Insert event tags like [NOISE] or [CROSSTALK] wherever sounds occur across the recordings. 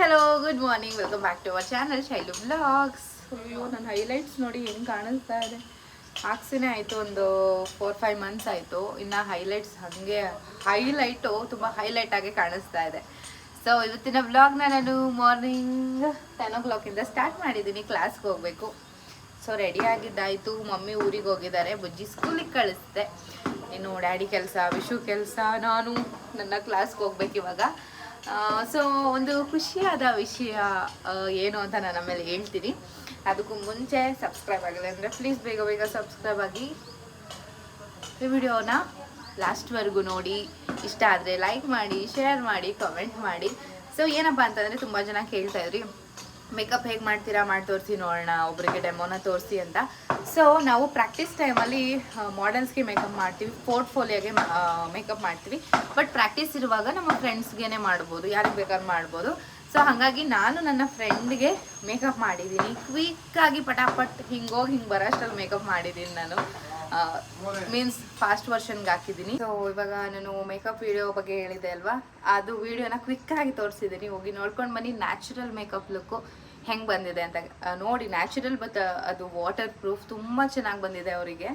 Hello good morning welcome back to our channel Shailu blogs ಅಯ್ಯೋ, ನನ್ನ highlights ನೋಡಿ ಏನು ಕಾಣಿಸ್ತಾ ಇದೆ. ಹಾಕ್ಸಿನೇ ಆಯಿತು, ಒಂದು ಫೋರ್ ಫೈವ್ ಮಂತ್ಸ್ ಆಯಿತು. ಇನ್ನು ಹೈಲೈಟ್ಸ್ ಹಾಗೆ ಹೈಲೈಟು ತುಂಬ ಹೈಲೈಟ್ ಆಗಿ ಕಾಣಿಸ್ತಾ ಇದೆ. ಸೊ ಇವತ್ತಿನ ಬ್ಲಾಗ್ನ ನಾನು ಮಾರ್ನಿಂಗ್ ಟೆನ್ ಓ ಕ್ಲಾಕಿಂದ ಸ್ಟಾರ್ಟ್ ಮಾಡಿದ್ದೀನಿ ಕ್ಲಾಸ್ಗೆ ಹೋಗಬೇಕು. So ready ಆಗಿದ್ದಾಯಿತು. ಮಮ್ಮಿ ಊರಿಗೆ ಹೋಗಿದ್ದಾರೆ. ಬುಜ್ಜಿ ಸ್ಕೂಲಿಗೆ ಕಳಿಸ್ದೆ. ಇನ್ನು ಡ್ಯಾಡಿ ಕೆಲಸ, ವಿಶು ಕೆಲಸ, ನಾನು ನನ್ನ ಕ್ಲಾಸ್ಗೆ ಹೋಗ್ಬೇಕು ಇವಾಗ. ಸೊ ಒಂದು ಖುಷಿಯಾದ ವಿಷಯ ಏನು ಅಂತ ನಾನು ಆಮೇಲೆ ಹೇಳ್ತೀನಿ. ಅದಕ್ಕೂ ಮುಂಚೆ ಸಬ್ಸ್ಕ್ರೈಬ್ ಆಗಿಲ್ಲ ಅಂದರೆ ಪ್ಲೀಸ್ ಬೇಗ ಬೇಗ ಸಬ್ಸ್ಕ್ರೈಬ್ ಆಗಿ ಈ ವಿಡಿಯೋನ ಲಾಸ್ಟ್ವರೆಗೂ ನೋಡಿ. ಇಷ್ಟ ಆದರೆ ಲೈಕ್ ಮಾಡಿ ಶೇರ್ ಮಾಡಿ ಕಮೆಂಟ್ ಮಾಡಿ. ಸೊ ಏನಪ್ಪ ಅಂತಂದರೆ ತುಂಬ ಜನ ಕೇಳ್ತಾ ಇದ್ರಿ ಮೇಕಪ್ ಹೇಗೆ ಮಾಡ್ತೀರಾ? ಮಾಡಿ ತೋರಿಸಿ ನೋಡೋಣ. ಒಬ್ಬರಿಗೆ ಡೆಮೋನ ತೋರಿಸಿ ಅಂತ. ಸೊ ನಾವು ಪ್ರಾಕ್ಟೀಸ್ ಟೈಮಲ್ಲಿ ಮಾಡೆಲ್ಸ್ಗೆ ಮೇಕಪ್ ಮಾಡ್ತೀವಿ. ಪೋರ್ಟ್ಫೋಲಿಯೋಗೆ ಮೇಕಪ್ ಮಾಡ್ತೀವಿ. ಬಟ್ ಪ್ರಾಕ್ಟೀಸ್ ಇರುವಾಗ ನಮ್ಮ ಫ್ರೆಂಡ್ಸ್ಗೆ ಮಾಡ್ಬೋದು. ಯಾರಿಗೆ ಬೇಕಾದ್ರೂ ಮಾಡ್ಬೋದು. ಸೊ ಹಾಗಾಗಿ ನಾನು ನನ್ನ ಫ್ರೆಂಡ್ಗೆ ಮೇಕಪ್ ಮಾಡಿದ್ದೀನಿ ಕ್ವಿಕ್ಕಾಗಿ ಪಟಾಪಟ್ ಹಿಂಗೋಗಿ ಹಿಂಗೆ ಬರೋಷ್ಟರಲ್ಲಿ ಮೇಕಪ್ ಮಾಡಿದ್ದೀನಿ ನಾನು. ಮೀನ್ಸ್ ಫಾಸ್ಟ್ ವರ್ಷನ್ಗೆ ಹಾಕಿದ್ದೀನಿ ಸೊ ಇವಾಗ ನಾನು ಮೇಕಪ್ ವಿಡಿಯೋ ಬಗ್ಗೆ ಹೇಳಿದೆ ಅಲ್ವಾ? ಅದು ವಿಡಿಯೋನ ಕ್ವಿಕ್ಕಾಗಿ ತೋರಿಸಿದ್ದೀನಿ ಹೋಗಿ ನೋಡ್ಕೊಂಡು ಬನ್ನಿ. ನ್ಯಾಚುರಲ್ ಮೇಕಪ್ ಲುಕ್ಕು ಹೆಂಗೆ ಬಂದಿದೆ ಅಂತ ನೋಡಿ ನ್ಯಾಚುರಲ್ ಬಟ್ ಅದು ವಾಟರ್ ಪ್ರೂಫ್ ತುಂಬ ಚೆನ್ನಾಗಿ ಬಂದಿದೆ ಅವರಿಗೆ.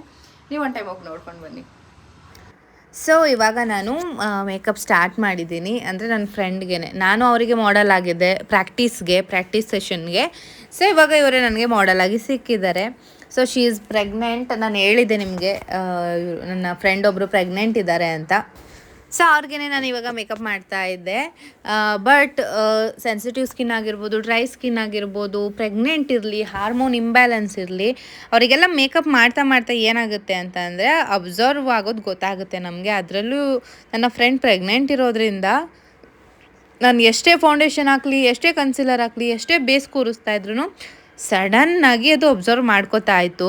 ನೀವು ಒನ್ ಟೈಮ್ ಹೋಗಿ ನೋಡ್ಕೊಂಡು ಬನ್ನಿ. ಸೊ ಇವಾಗ ನಾನು ಮೇಕಪ್ ಸ್ಟಾರ್ಟ್ ಮಾಡಿದ್ದೀನಿ. ಅಂದರೆ ನನ್ನ ಫ್ರೆಂಡ್ಗೆ ನಾನು ಅವರಿಗೆ ಮಾಡೆಲ್ ಆಗಿದ್ದೆ ಪ್ರಾಕ್ಟೀಸ್ಗೆ ಪ್ರಾಕ್ಟೀಸ್ ಸೆಷನ್ಗೆ ಸೊ ಇವಾಗ ಇವರೇ ನನಗೆ ಮಾಡಲ್ ಆಗಿ ಸಿಕ್ಕಿದ್ದಾರೆ. ಸೊ ಶೀ ಈಸ್ ಪ್ರೆಗ್ನೆಂಟ್ ನಾನು ಹೇಳಿದ್ದೆ ನಿಮಗೆ ನನ್ನ ಫ್ರೆಂಡ್ ಒಬ್ಬರು ಪ್ರೆಗ್ನೆಂಟ್ ಇದ್ದಾರೆ ಅಂತ. ಸೊ ಅವ್ರಿಗೆ ನಾನು ಇವಾಗ ಮೇಕಪ್ ಮಾಡ್ತಾ ಇದ್ದೆ. ಬಟ್ ಸೆನ್ಸಿಟಿವ್ ಸ್ಕಿನ್ ಆಗಿರ್ಬೋದು ಡ್ರೈ ಸ್ಕಿನ್ ಆಗಿರ್ಬೋದು ಪ್ರೆಗ್ನೆಂಟ್ ಇರಲಿ ಹಾರ್ಮೋನ್ ಇಂಬ್ಯಾಲೆನ್ಸ್ ಇರಲಿ, ಅವರಿಗೆಲ್ಲ ಮೇಕಪ್ ಮಾಡ್ತಾ ಮಾಡ್ತಾ ಏನಾಗುತ್ತೆ ಅಂತ ಅಂದರೆ ಅಬ್ಸರ್ವ್ ಆಗೋದು ಗೊತ್ತಾಗುತ್ತೆ ನಮಗೆ. ಅದರಲ್ಲೂ ನನ್ನ ಫ್ರೆಂಡ್ ಪ್ರೆಗ್ನೆಂಟ್ ಇರೋದ್ರಿಂದ ನಾನು ಎಷ್ಟೇ ಫೌಂಡೇಶನ್ ಹಾಕಲಿ, ಎಷ್ಟೇ ಕನ್ಸಿಲರ್ ಹಾಕಲಿ, ಎಷ್ಟೇ ಬೇಸ್ ಕೂರಿಸ್ತಾ ಇದ್ರು ಸಡನ್ನಾಗಿ ಅದು ಅಬ್ಸರ್ವ್ ಮಾಡ್ಕೋತಾ ಇತ್ತು.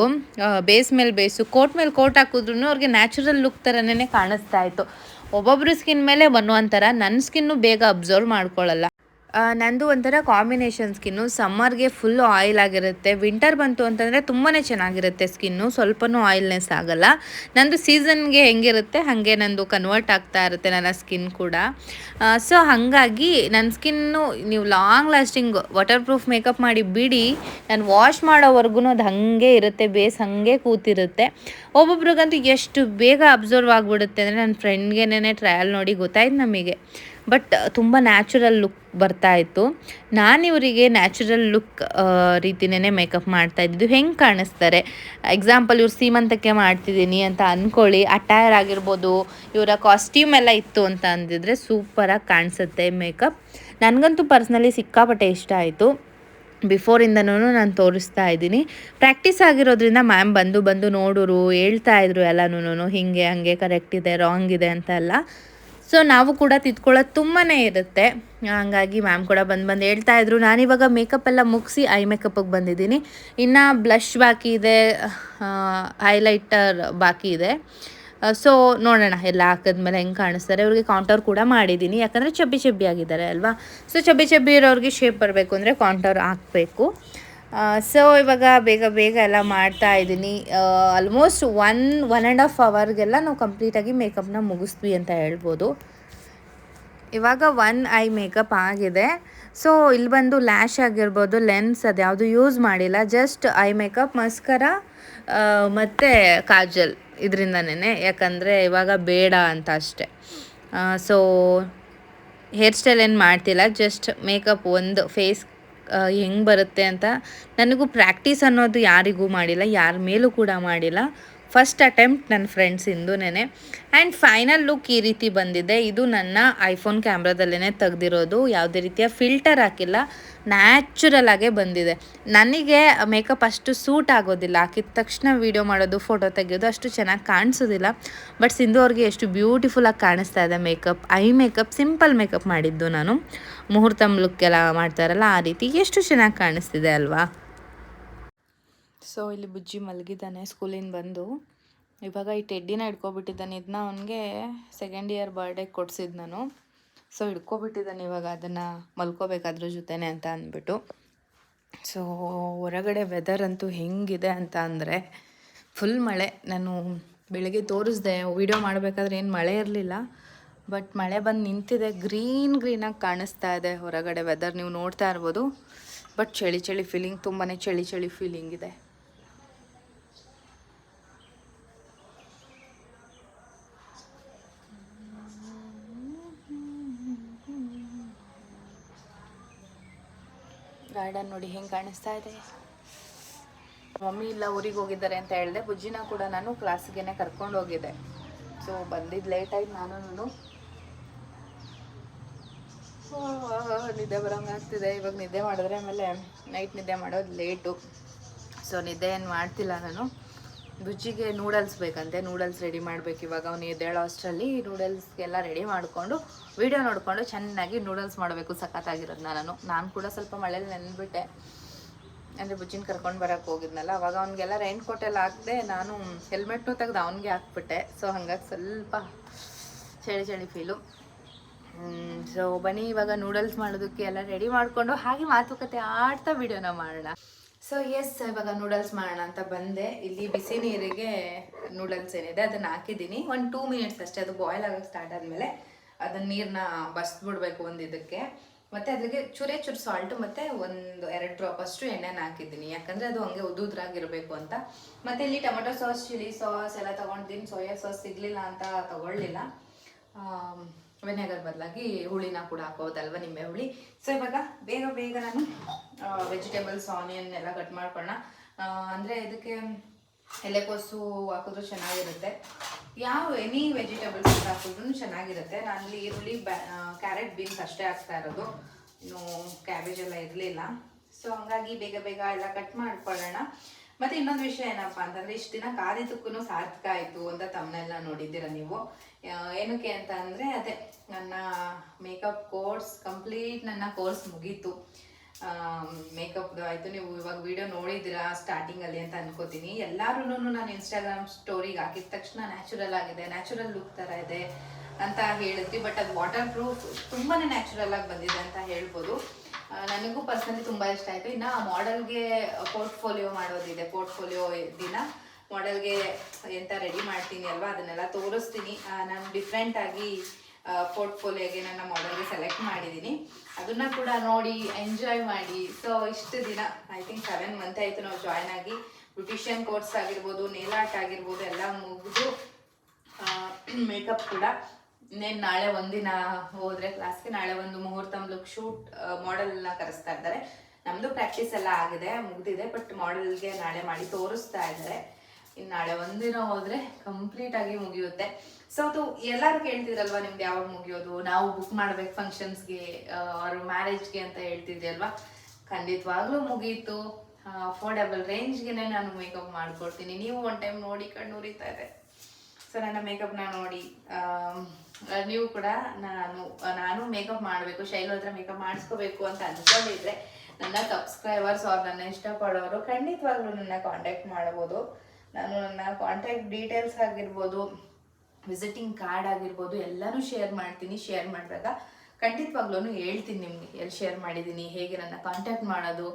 ಬೇಸ್ ಮೇಲೆ ಬೇಸು ಕೋಟ್ ಮೇಲೆ ಕೋಟ್ ಹಾಕಿದ್ರು ಅವ್ರಿಗೆ ನ್ಯಾಚುರಲ್ ಲುಕ್ ಥರನೇ ಕಾಣಿಸ್ತಾ ಇತ್ತು. ಒಬ್ಬೊಬ್ರ ಸ್ಕಿನ್ ಮೇಲೆ ಒಂದೊಂದು ಥರ ನನ್ನ ಸ್ಕಿನ್ನು ಬೇಗ ಅಬ್ಸರ್ವ್ ಮಾಡ್ಕೊಳ್ಳಲ್ಲ ನಂದು ಒಂಥರ ಕಾಂಬಿನೇಷನ್ ಸ್ಕಿನ್ನು ಸಮ್ಮರ್ಗೆ ಫುಲ್ ಆಯಿಲ್ ಆಗಿರುತ್ತೆ. ವಿಂಟರ್ ಬಂತು ಅಂತಂದರೆ ತುಂಬಾ ಚೆನ್ನಾಗಿರುತ್ತೆ ಸ್ಕಿನ್ನು ಸ್ವಲ್ಪನೂ ಆಯಿಲ್ನೆಸ್ ಆಗಲ್ಲ. ನಂದು ಸೀಸನ್ಗೆ ಹೆಂಗಿರುತ್ತೆ, ಹಾಗೆ ನಂದು ಕನ್ವರ್ಟ್ ಆಗ್ತಾ ಇರುತ್ತೆ ನನ್ನ ಸ್ಕಿನ್ ಕೂಡ. ಸೊ ಹಾಗಾಗಿ ನನ್ನ ಸ್ಕಿನ್ನು ನೀವು long lasting waterproof makeup ಮಾಡಿ ಬಿಡಿ. ನಾನು ವಾಶ್ ಮಾಡೋವರೆಗೂ ಅದು ಹಾಗೆ ಇರುತ್ತೆ ಬೇಸ್ ಹಾಗೆ ಕೂತಿರುತ್ತೆ. ಒಬ್ಬೊಬ್ರಿಗಂತೂ ಎಷ್ಟು ಬೇಗ ಅಬ್ಸರ್ವ್ ಆಗಿಬಿಡುತ್ತೆ ಅಂದರೆ ನನ್ನ ಫ್ರೆಂಡ್ಗೆನೇ ಟ್ರಯಲ್ ನೋಡಿ ಗೊತ್ತಾಯ್ತು ನಮಗೆ. ಬಟ್ ತುಂಬ ನ್ಯಾಚುರಲ್ ಲುಕ್ ಬರ್ತಾ ಇತ್ತು. ನಾನು ಇವರಿಗೆ ನ್ಯಾಚುರಲ್ ಲುಕ್ ರೀತಿನೇ ಮೇಕಪ್ ಮಾಡ್ತಾ ಇದ್ದಿದ್ದು. ಹೆಂಗೆ ಕಾಣಿಸ್ತಾರೆ? ಎಕ್ಸಾಂಪಲ್ ಇವ್ರು ಸೀಮಂತಕ್ಕೆ ಮಾಡ್ತಿದ್ದೀನಿ ಅಂತ ಅಂದ್ಕೊಳ್ಳಿ ಅಟೈರ್ ಆಗಿರ್ಬೋದು, ಇವರ ಕಾಸ್ಟ್ಯೂಮ್ ಎಲ್ಲ ಇತ್ತು ಅಂತ ಅಂದಿದ್ರೆ ಸೂಪರಾಗಿ ಕಾಣಿಸುತ್ತೆ ಮೇಕಪ್. ನನಗಂತೂ ಪರ್ಸ್ನಲಿ ಸಿಕ್ಕಾಪಟ್ಟೆ ಇಷ್ಟ ಆಯಿತು. ಬಿಫೋರಿಂದನೂ ನಾನು ತೋರಿಸ್ತಾ ಇದ್ದೀನಿ. ಪ್ರಾಕ್ಟೀಸ್ ಆಗಿರೋದ್ರಿಂದ ಮ್ಯಾಮ್ ಬಂದು ಬಂದು ನೋಡೋರು, ಹೇಳ್ತಾ ಇದ್ರು ಎಲ್ಲನೂ ಹಿಂಗೆ, ಹಂಗೆ, ಕರೆಕ್ಟ್ ಇದೆ, ರಾಂಗ್ ಇದೆ ಅಂತ ಎಲ್ಲ ಸೊ ನಾವು ಕೂಡ ತಿದ್ಕೊಳ್ಳೋದು ತುಂಬಾ ಇರುತ್ತೆ. ಹಂಗಾಗಿ ಮ್ಯಾಮ್ ಕೂಡ ಬಂದು ಬಂದು ಹೇಳ್ತಾ ಇದ್ರು. ನಾನಿವಾಗ ಮೇಕಪ್ ಎಲ್ಲ ಮುಗಿಸಿ ಐ ಮೇಕಪ್ಪಿಗೆ ಬಂದಿದ್ದೀನಿ. ಇನ್ನು ಬ್ಲಷ್ ಬಾಕಿ ಇದೆ ಹೈಲೈಟರ್ ಬಾಕಿ ಇದೆ. ಸೊ ನೋಡೋಣ. ಎಲ್ಲ ಹಾಕಿದ್ಮೇಲೆ ಹೆಂಗೆ ಕಾಣಿಸ್ತಾರೆ. ಅವ್ರಿಗೆ ಕಾಂಟೋರ್ ಕೂಡ ಮಾಡಿದ್ದೀನಿ. ಯಾಕಂದರೆ ಚಬ್ಬಿ ಚಬ್ಬಿ ಆಗಿದ್ದಾರೆ ಅಲ್ವಾ? ಸೊ ಚಬ್ಬಿ ಚಬ್ಬಿ ಇರೋರಿಗೆ ಶೇಪ್ ಬರಬೇಕು ಅಂದರೆ ಕಾಂಟೋರ್ ಹಾಕಬೇಕು. ಸೊ ಇವಾಗ ಬೇಗ ಬೇಗ ಎಲ್ಲ ಮಾಡ್ತಾ ಇದ್ದೀನಿ. Almost one one and half ಅವರ್ಗೆಲ್ಲ ನಾವು ಕಂಪ್ಲೀಟಾಗಿ ಮೇಕಪ್ನ ಮುಗಿಸ್ತೀವಿ ಅಂತ ಹೇಳ್ಬೋದು. ಇವಾಗ ಒನ್ ಐ ಮೇಕಪ್ ಆಗಿದೆ. ಸೊ ಇಲ್ಲಿ ಬಂದು ಲ್ಯಾಶ್ ಆಗಿರ್ಬೋದು ಲೆನ್ಸ್ ಅದ್ಯಾವುದು ಯೂಸ್ ಮಾಡಿಲ್ಲ. ಜಸ್ಟ್ ಐ ಮೇಕಪ್ ಮಸ್ಕರ ಮತ್ತು ಕಾಜಲ್ ಇದರಿಂದನೇ ಯಾಕಂದರೆ ಇವಾಗ ಬೇಡ ಅಂತ ಅಷ್ಟೆ. ಸೊ ಹೇರ್ ಸ್ಟೈಲ್ ಏನು ಮಾಡ್ತಿಲ್ಲ ಜಸ್ಟ್ ಮೇಕಪ್ ಒಂದು ಫೇಸ್ ಹೆಂಗೆ ಬರುತ್ತೆ ಅಂತ ನನಗೂ ಪ್ರಾಕ್ಟೀಸ್ ಅನ್ನೋದು ಯಾರಿಗೂ ಮಾಡಿಲ್ಲ, ಯಾರ ಮೇಲೂ ಕೂಡ ಮಾಡಿಲ್ಲ. ಫಸ್ಟ್ ಅಟೆಂಪ್ಟ್ ನನ್ನ ಫ್ರೆಂಡ್ಸಿಂದೂನೇ ಆ್ಯಂಡ್ ಫೈನಲ್ ಲುಕ್ ಈ ರೀತಿ ಬಂದಿದೆ. ಇದು ನನ್ನ ಐಫೋನ್ ಕ್ಯಾಮ್ರಾದಲ್ಲೇ ತೆಗ್ದಿರೋದು. ಯಾವುದೇ ರೀತಿಯ ಫಿಲ್ಟರ್ ಹಾಕಿಲ್ಲ. ನ್ಯಾಚುರಲ್ ಆಗೇ ಬಂದಿದೆ. ನನಗೆ ಮೇಕಪ್ ಅಷ್ಟು ಸೂಟ್ ಆಗೋದಿಲ್ಲ. ಹಾಕಿದ ತಕ್ಷಣ ವೀಡಿಯೋ ಮಾಡೋದು ಫೋಟೋ ತೆಗೆಯೋದು ಅಷ್ಟು ಚೆನ್ನಾಗಿ ಕಾಣಿಸೋದಿಲ್ಲ. ಬಟ್ ಸಿಂಧು ಅವ್ರಿಗೆ ಎಷ್ಟು ಬ್ಯೂಟಿಫುಲ್ಲಾಗಿ ಕಾಣಿಸ್ತಾ ಇದೆ makeup eye makeup simple makeup ಮಾಡಿದ್ದು ನಾನು. ಮುಹೂರ್ತಮ್ ಲುಕ್ ಎಲ್ಲ ಮಾಡ್ತಾರಲ್ಲ, ಆ ರೀತಿ ಎಷ್ಟು ಚೆನ್ನಾಗಿ ಕಾಣಿಸ್ತಿದೆ ಅಲ್ವಾ? ಸೊ ಇಲ್ಲಿ ಬುಜ್ಜಿ ಮಲಗಿದ್ದಾನೆ, ಸ್ಕೂಲಿಂದ ಬಂದು. ಇವಾಗ ಈ ಟೆಡ್ಡಿನ ಹಿಡ್ಕೊಬಿಟ್ಟಿದ್ದಾನೆ. ಇದನ್ನ ಅವನಿಗೆ ಸೆಕೆಂಡ್ ಇಯರ್ ಬರ್ಡೇ ಕೊಡ್ಸಿದ್ದು ನಾನು. ಸೊ ಇಟ್ಕೊಬಿಟ್ಟಿದ್ದಾನೆ ಇವಾಗ, ಅದನ್ನು ಮಲ್ಕೋಬೇಕಾದ್ರ ಜೊತೆನೆ ಅಂತ ಅಂದ್ಬಿಟ್ಟು. ಸೊ ಹೊರಗಡೆ ವೆದರ್ ಅಂತೂ ಹೆಂಗಿದೆ ಅಂತ ಅಂದರೆ ಫುಲ್ ಮಳೆ. ನಾನು ಬೆಳಗ್ಗೆ ತೋರಿಸ್ದೆ ವಿಡಿಯೋ ಮಾಡಬೇಕಾದ್ರೆ ಏನು ಮಳೆ ಇರಲಿಲ್ಲ. ಬಟ್ ಮಳೆ ಬಂದು ನಿಂತಿದೆ. ಗ್ರೀನ್ ಗ್ರೀನಾಗಿ ಕಾಣಿಸ್ತಾ ಇದೆ ಹೊರಗಡೆ ವೆದರ್ ನೀವು ನೋಡ್ತಾ ಇರ್ಬೋದು. ಬಟ್ ಚಳಿ ಚಳಿ ಫೀಲಿಂಗ್ ತುಂಬಾ ಚಳಿ ಚಳಿ ಫೀಲಿಂಗ್ ಇದೆ. ಗಾರ್ಡನ್ ನೋಡಿ ಹೆಂಗೆ ಕಾಣಿಸ್ತಾ ಇದೆ. ಮಮ್ಮಿ ಇಲ್ಲ ಊರಿಗೆ ಹೋಗಿದ್ದಾರೆ ಅಂತ ಹೇಳಿದೆ. ಬುಜ್ಜಿನ ಕೂಡ ನಾನು ಕ್ಲಾಸಿಗೆನೆ ಕರ್ಕೊಂಡು ಹೋಗಿದ್ದೆ. ಸೊ ಬಂದಿದ್ದು ಲೇಟಾಗಿ ನಾನು. ನಿದ್ದೆ ಬರೋಂಗೆ ಆಗ್ತಿದೆ. ಇವಾಗ ನಿದ್ದೆ ಮಾಡಿದ್ರೆ ಆಮೇಲೆ ನೈಟ್ ನಿದ್ದೆ ಮಾಡೋದು ಲೇಟು ಸೊ ನಿದ್ದೆ ಏನು ಮಾಡ್ತಿಲ್ಲ ನಾನು. ಬುಜ್ಜಿಗೆ ನೂಡಲ್ಸ್ ಬೇಕಂತೆ. ನೂಡಲ್ಸ್ ರೆಡಿ ಮಾಡಬೇಕು. ಇವಾಗ ಅವ್ನು ಎದ್ದೇಳೋ ಅಷ್ಟರಲ್ಲಿ ನೂಡಲ್ಸ್ಗೆಲ್ಲ ರೆಡಿ ಮಾಡಿಕೊಂಡು ವೀಡಿಯೋ ನೋಡಿಕೊಂಡು ಚೆನ್ನಾಗಿ ನೂಡಲ್ಸ್ ಮಾಡಬೇಕು ಸಖತ್ತಾಗಿರೋದು ನಾನು. ನಾನು ಕೂಡ ಸ್ವಲ್ಪ ಮಳೆಯಲ್ಲಿ ನೆನ್ಬಿಟ್ಟೆ. ಅಂದರೆ ಬುಜ್ಜಿನ ಕರ್ಕೊಂಡು ಬರೋಕ್ಕೆ ಹೋಗಿದ್ನಲ್ಲ. ಅವಾಗ ಅವ್ನಿಗೆಲ್ಲ ರೈನ್ ಕೋಟ್ ಎಲ್ಲ ಹಾಕಿದೆ ನಾನು ಹೆಲ್ಮೆಟ್ನು ತೆಗೆದು ಅವನಿಗೆ ಹಾಕ್ಬಿಟ್ಟೆ. ಸೊ ಹಂಗಾಗಿ ಸ್ವಲ್ಪ ಚಳಿ ಚಳಿ ಫೀಲು ಸೊ ಬನ್ನಿ, ಇವಾಗ ನೂಡಲ್ಸ್ ಮಾಡೋದಕ್ಕೆ ಎಲ್ಲ ರೆಡಿ ಮಾಡಿಕೊಂಡು ಹಾಗೆ ಮಾತುಕತೆ ಆಡ್ತಾ ವಿಡಿಯೋನ ಮಾಡೋಣ. ಸೊ ಎಸ್ ಇವಾಗ ನೂಡಲ್ಸ್ ಮಾಡೋಣ ಅಂತ ಬಂದೆ. ಇಲ್ಲಿ ಬಿಸಿ ನೀರಿಗೆ ನೂಡಲ್ಸ್ ಏನಿದೆ, ಅದನ್ನು ಹಾಕಿದ್ದೀನಿ. ಒಂದು ಟೂ ಮಿನಿಟ್ಸ್ ಅಷ್ಟೇ, ಅದು ಬಾಯ್ಲ್ ಆಗೋಕ್ಕೆ ಸ್ಟಾರ್ಟ್ ಆದಮೇಲೆ ಅದನ್ನ ನೀರನ್ನ ಬಸ್ಬಿಡ್ಬೇಕು ಒಂದು ಇದಕ್ಕೆ. ಮತ್ತು ಅದಕ್ಕೆ ಚೂರೇ ಚೂರು ಸಾಲ್ಟು ಮತ್ತು ಒಂದು ಎರಡು ಡ್ರಾಪ್ ಅಷ್ಟು ಎಣ್ಣೆನ ಹಾಕಿದ್ದೀನಿ. ಯಾಕಂದರೆ ಅದು ಹಂಗೆ ಉದ್ದುದ್ರಾಗಿರಬೇಕು ಅಂತ. ಮತ್ತು ಇಲ್ಲಿ ಟೊಮೆಟೊ ಸಾಸ್, ಚಿಲ್ಲಿ ಸಾಸ್ ಎಲ್ಲ ತೊಗೊಂಡಿದ್ದೀನಿ. ಸೋಯಾ ಸಾಸ್ ಸಿಗಲಿಲ್ಲ ಅಂತ ತೊಗೊಳ್ಳಿಲ್ಲ. ವೆನೆಗರ್ ಬದಲಾಗಿ ಹುಳಿನ ಕೂಡ ಹಾಕೋದಲ್ವ ನಿಂಬೆ ಹುಳಿ. ಸೊ ಇವಾಗ ಬೇಗ ಬೇಗ ನಾನು ವೆಜಿಟೇಬಲ್ಸ್ ಆನಿಯನ್ ಎಲ್ಲ ಕಟ್ ಮಾಡ್ಕೊಳ್ಳೋಣ. ಅಂದರೆ ಇದಕ್ಕೆ ಎಲೆಕೋಸು ಹಾಕಿದ್ರು ಚೆನ್ನಾಗಿರುತ್ತೆ. ಯಾವ ಎನಿ ವೆಜಿಟೇಬಲ್ಸ್ ಹಾಕಿದ್ರು ಚೆನ್ನಾಗಿರುತ್ತೆ. ನಾನು ಇಲ್ಲಿ ಈರುಳ್ಳಿ ಕ್ಯಾರೆಟ್ ಬೀನ್ಸ್ ಅಷ್ಟೇ ಹಾಕ್ತಾ ಇರೋದು. ಇನ್ನು ಕ್ಯಾಬೇಜ್ ಎಲ್ಲ ಇರಲಿಲ್ಲ. ಸೊ ಹಂಗಾಗಿ ಬೇಗ ಬೇಗ ಎಲ್ಲ ಕಟ್ ಮಾಡ್ಕೊಳ್ಳೋಣ. ಮತ್ತೆ ಇನ್ನೊಂದು ವಿಷಯ ಏನಪ್ಪಾ ಅಂತಂದ್ರೆ, ಇಷ್ಟು ದಿನ ಕಾದಿದ್ದಕ್ಕೂ ಸಾರ್ಥಕ ಆಯ್ತು ಅಂತ ತಮ್ಮನೆಲ್ಲ ನೋಡಿದ್ದೀರ ನೀವು? ಏನಕ್ಕೆ ಅಂತ ಅಂದ್ರೆ, ಅದೇ ನನ್ನ ಮೇಕಪ್ ಕೋರ್ಸ್ ಕಂಪ್ಲೀಟ್ ನನ್ನ ಕೋರ್ಸ್ ಮುಗೀತು. ಮೇಕಪ್ ಆಯ್ತು. ನೀವು ಇವಾಗ ವಿಡಿಯೋ ನೋಡಿದ್ದೀರಾ ಸ್ಟಾರ್ಟಿಂಗ್ ಅಲ್ಲಿ ಅಂತ ಅನ್ಕೋತೀನಿ. ಎಲ್ಲಾರು ನಾನು ಇನ್ಸ್ಟಾಗ್ರಾಮ್ ಸ್ಟೋರಿಗೆ ಹಾಕಿದ ತಕ್ಷಣ ನ್ಯಾಚುರಲ್ ಆಗಿದೆ ನ್ಯಾಚುರಲ್ ಲುಕ್ ತರ ಇದೆ ಅಂತ ಹೇಳಿದ್ವಿ. ಬಟ್ ಅದು ವಾಟರ್ ಪ್ರೂಫ್ ತುಂಬಾ ನ್ಯಾಚುರಲ್ ಆಗಿ ಬಂದಿದೆ ಅಂತ ಹೇಳ್ಬೋದು. ನನಗೂ ಪರ್ಸನಲಿ ತುಂಬ ಇಷ್ಟ ಆಯಿತು. ಇನ್ನು ಮಾಡೆಲ್ಗೆ ಪೋರ್ಟ್ಫೋಲಿಯೋ ಮಾಡೋದಿದೆ. ಪೋರ್ಟ್ಫೋಲಿಯೋ ದಿನ ಮಾಡೆಲ್ಗೆ ಎಂತ ರೆಡಿ ಮಾಡ್ತೀನಿ ಅಲ್ವಾ, ಅದನ್ನೆಲ್ಲ ತೋರಿಸ್ತೀನಿ. ನಾನು ಡಿಫ್ರೆಂಟಾಗಿ ಪೋರ್ಟ್ಫೋಲಿಯೋಗೆ ನನ್ನ ಮಾಡೆಲ್ಗೆ ಸೆಲೆಕ್ಟ್ ಮಾಡಿದ್ದೀನಿ ಅದನ್ನ ಕೂಡ ನೋಡಿ ಎಂಜಾಯ್ ಮಾಡಿ. ಸೊ ಇಷ್ಟು ದಿನ ಐ ಥಿಂಕ್ ಸೆವೆನ್ ಮಂತ್ ಆಯಿತು ನಾವು ಜಾಯ್ನ್ ಆಗಿ. ಬ್ಯೂಟಿಷಿಯನ್ ಕೋರ್ಸ್ ಆಗಿರ್ಬೋದು ನೇಲ್ ಆರ್ಟ್ ಆಗಿರ್ಬೋದು, ಎಲ್ಲ ಮುಗಿದು ಮೇಕಪ್ [CLEARS THROAT] ಕೂಡ ಇನ್ನೇನು ನಾಳೆ ಒಂದಿನ ಹೋದ್ರೆ ಕ್ಲಾಸ್ಗೆ ನಾಳೆ ಒಂದು ಮುಹೂರ್ತ ಲುಕ್ ಶೂಟ್ ಮಾಡೆಲ್ನ ಕರೆಸ್ತಾ ಇದ್ದಾರೆ. ನಮ್ಮದು ಪ್ರಾಕ್ಟೀಸ್ ಎಲ್ಲ ಆಗಿದೆ, ಮುಗ್ದಿದೆ ಬಟ್ ಮಾಡೆಲ್ಗೆ ನಾಳೆ ಮಾಡಿ ತೋರಿಸ್ತಾ ಇದ್ದಾರೆ. ಇನ್ನು ನಾಳೆ ಒಂದಿನ ಹೋದ್ರೆ ಕಂಪ್ಲೀಟ್ ಆಗಿ ಮುಗಿಯುತ್ತೆ. ಸೊ ಅದು ಎಲ್ಲರೂ ಕೇಳ್ತಿದ್ರಲ್ವಾ ನಿಮ್ದು ಯಾವಾಗ ಮುಗಿಯೋದು? ನಾವು ಬುಕ್ ಮಾಡ್ಬೇಕು ಫಂಕ್ಷನ್ಸ್ಗೆ ಅವ್ರ ಮ್ಯಾರೇಜ್ಗೆ ಅಂತ ಹೇಳ್ತಿದ್ದೆ ಅಲ್ವಾ ಖಂಡಿತವಾಗ್ಲೂ ಮುಗೀತು. ಅಫೋರ್ಡಬಲ್ ರೇಂಜ್ಗೆನೆ ನಾನು ಮೇಕಪ್ ಮಾಡ್ಕೊಡ್ತೀನಿ. ನೀವು ಒನ್ ಟೈಮ್ ನೋಡಿ ಕಣ್ಣು ಉರಿತಾ ಇದೆ ಸೊ ನನ್ನ ಮೇಕಪ್ನ ನೋಡಿ ನೀವು ಕೂಡ ನಾನು ನಾನು ಮೇಕಪ್ ಮಾಡಬೇಕು, ಶೈಲು ಹತ್ರ ಮೇಕಪ್ ಮಾಡಿಸ್ಕೋಬೇಕು ಅಂತ ಅನ್ಕೊಂಡಿದ್ರೆ ನನ್ನ ಸಬ್ಸ್ಕ್ರೈಬರ್ಸ್ ಅವ್ರು ನನ್ನ ಇಷ್ಟಪಡೋರು ಖಂಡಿತವಾಗ್ಲೂ ನನ್ನ ಕಾಂಟ್ಯಾಕ್ಟ್ ಮಾಡ್ಬೋದು. ನಾನು ನನ್ನ ಕಾಂಟ್ಯಾಕ್ಟ್ ಡೀಟೇಲ್ಸ್ ಆಗಿರ್ಬೋದು ವಿಸಿಟಿಂಗ್ ಕಾರ್ಡ್ ಆಗಿರ್ಬೋದು, ಎಲ್ಲನೂ ಶೇರ್ ಮಾಡ್ತೀನಿ. ಶೇರ್ ಮಾಡಿದಾಗ ಖಂಡಿತವಾಗ್ಲೂ ಹೇಳ್ತೀನಿ ನಿಮ್ಗೆ, ಎಲ್ಲಿ ಶೇರ್ ಮಾಡಿದ್ದೀನಿ, ಹೇಗೆ ನನ್ನ ಕಾಂಟ್ಯಾಕ್ಟ್ ಮಾಡೋದು,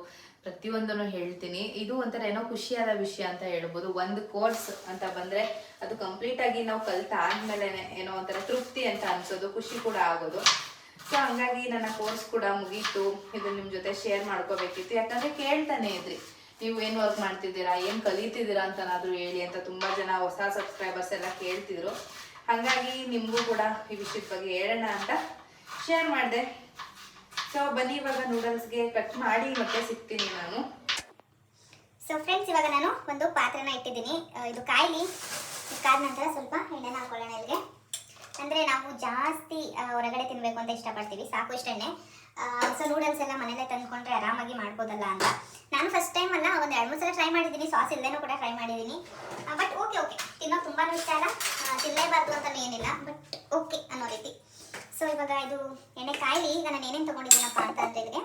ಪ್ರತಿಯೊಂದನ್ನು ಹೇಳ್ತೀನಿ. ಇದು ಒಂಥರ ಏನೋ ಖುಷಿಯಾದ ವಿಷಯ ಅಂತ ಹೇಳ್ಬೋದು. ಒಂದು ಕೋರ್ಸ್ ಅಂತ ಬಂದರೆ ಅದು ಕಂಪ್ಲೀಟಾಗಿ ನಾವು ಕಲ್ತ ಆದ್ಮೇಲೆ ಏನೋ ಒಂಥರ ತೃಪ್ತಿ ಅಂತ ಅನ್ಸೋದು, ಖುಷಿ ಕೂಡ ಆಗೋದು. ಸೊ ಹಂಗಾಗಿ ನನ್ನ ಕೋರ್ಸ್ ಕೂಡ ಮುಗೀತು. ಇದು ನಿಮ್ಮ ಜೊತೆ ಶೇರ್ ಮಾಡ್ಕೋಬೇಕಿತ್ತು. ಯಾಕಂದರೆ ಕೇಳ್ತಾನೆ ಇದ್ರಿ. ನೀವು ಏನು ವರ್ಕ್ ಮಾಡ್ತಿದ್ದೀರಾ, ಏನು ಕಲಿತಿದ್ದೀರಾ ಅಂತನಾದರೂ ಹೇಳಿ ಅಂತ ತುಂಬ ಜನ ಹೊಸ ಸಬ್ಸ್ಕ್ರೈಬರ್ಸ್ ಎಲ್ಲ ಕೇಳ್ತಿದ್ರು. ಹಾಗಾಗಿ ನಿಮಗೂ ಕೂಡ ಈ ವಿಷಯದ ಬಗ್ಗೆ ಹೇಳೋಣ ಅಂತ ಶೇರ್ ಮಾಡಿದೆ. ಸೊ ಬನ್ನಿ, ಇವಾಗ ನೂಡಲ್ಸ್ಗೆ ಕಟ್ ಮಾಡಿ ಮತ್ತೆ ಸಿಗ್ತೀನಿ ನಾನು. ಸೊ ಫ್ರೆಂಡ್ಸ್ ಇವಾಗ ನಾನು ಒಂದು ಪಾತ್ರೆನ ಇಟ್ಟಿದ್ದೀನಿ. ಇದು ಕಾಯಿಲಿ. ಕಾದ ನಂತರ ಸ್ವಲ್ಪ ಎಣ್ಣೆನ ಹಾಕೊಳ್ಳೋಣ ಇಲ್ಲಿಗೆ. ಅಂದರೆ ನಾವು ಜಾಸ್ತಿ ಹೊರಗಡೆ ತಿನ್ನಬೇಕು ಅಂತ ಇಷ್ಟಪಡ್ತೀವಿ. ಸಾಕು ಇಷ್ಟೆಣ್ಣೆ ಸೊ ನೂಡಲ್ಸ್ ಎಲ್ಲ ಮನೇಲೆ ತಂದ್ಕೊಂಡ್ರೆ ಆರಾಮಾಗಿ ಮಾಡ್ಬೋದಲ್ಲ ಅಂತ. ನಾನು ಫಸ್ಟ್ ಟೈಮ್ ಅಲ್ಲ, ಒಂದು ಎರಡು ಮೂರು ಸಲ ಟ್ರೈ ಮಾಡಿದ್ದೀನಿ. ಸಾಸ್ ಇಲ್ಲದೇನೂ ಕೂಡ ಟ್ರೈ ಮಾಡಿದ್ದೀನಿ. ಬಟ್ ಓಕೆ ಓಕೆ ತಿನ್ನೋದು ತುಂಬಾ ಇಷ್ಟ ಅಲ್ಲ. ತಿನ್ನಲೇಬಾರ್ದು ಅಂತಲೂ ಏನಿಲ್ಲ. ಬಟ್ ಓಕೆ ಅನ್ನೋ ರೀತಿ. ಸೊ ಇವಾಗ ಇದು ಎಣ್ಣೆ ಕಾಯಿಲಿ ಈಗ ನಾನು ಏನೇನು ತೊಗೊಂಡಿದ್ದೀನಪ್ಪ ಅಂತ ಅಂತ ಇಲ್ಲಿಗೆ